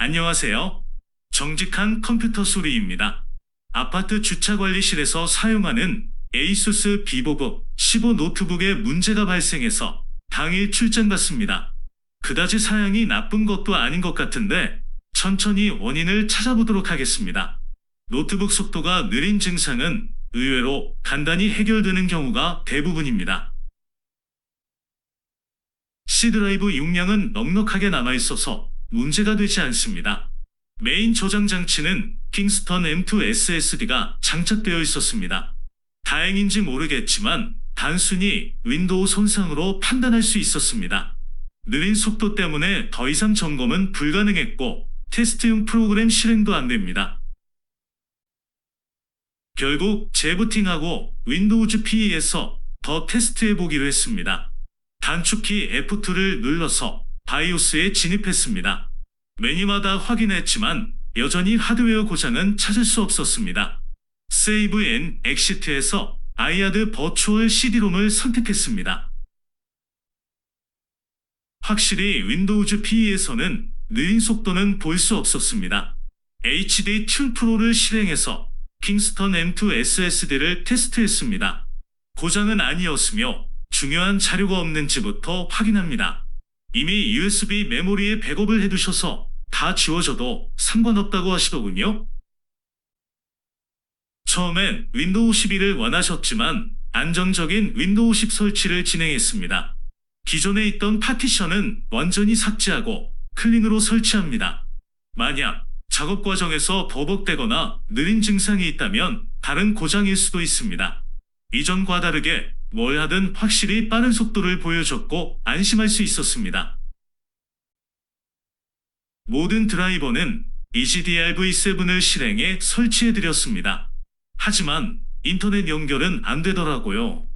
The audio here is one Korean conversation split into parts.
안녕하세요. 정직한 컴퓨터 소리입니다. 아파트 주차관리실에서 사용하는 에이수스 비보북 15 노트북에 문제가 발생해서 당일 출장 갔습니다. 그다지 사양이 나쁜 것도 아닌 것 같은데 천천히 원인을 찾아보도록 하겠습니다. 노트북 속도가 느린 증상은 의외로 간단히 해결되는 경우가 대부분입니다. C 드라이브 용량은 넉넉하게 남아있어서 문제가 되지 않습니다. 메인 저장 장치는 킹스턴 M2 SSD가 장착되어 있었습니다. 다행인지 모르겠지만 단순히 윈도우 손상으로 판단할 수 있었습니다. 느린 속도 때문에 더 이상 점검은 불가능했고 테스트용 프로그램 실행도 안 됩니다. 결국 재부팅하고 윈도우즈 PE에서 더 테스트해 보기로 했습니다. 단축키 F2를 눌러서 바이오스에 진입했습니다. 메뉴마다 확인했지만 여전히 하드웨어 고장은 찾을 수 없었습니다. 세이브 앤 엑시트에서 아이아드 버추얼 CD롬을 선택했습니다. 확실히 윈도우즈 PE에서는 느린 속도는 볼 수 없었습니다. HD 튠 프로를 실행해서 킹스턴 M2 SSD를 테스트했습니다. 고장은 아니었으며 중요한 자료가 없는지부터 확인합니다. 이미 USB 메모리에 백업을 해두셔서 다 지워져도 상관없다고 하시더군요. 처음엔 윈도우 11을 원하셨지만 안정적인 윈도우 10 설치를 진행했습니다. 기존에 있던 파티션은 완전히 삭제하고 클린으로 설치합니다. 만약 작업 과정에서 버벅대거나 느린 증상이 있다면 다른 고장일 수도 있습니다. 이전과 다르게 뭘 하든 확실히 빠른 속도를 보여줬고 안심할 수 있었습니다. 모든 드라이버는 EGDR-V7을 실행해 설치해드렸습니다. 하지만 인터넷 연결은 안 되더라고요.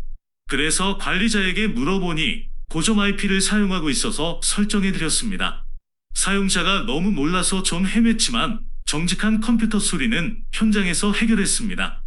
그래서 관리자에게 물어보니 고정 IP를 사용하고 있어서 설정해드렸습니다. 사용자가 너무 몰라서 좀 헤맸지만 정직한 컴퓨터 소리는 현장에서 해결했습니다.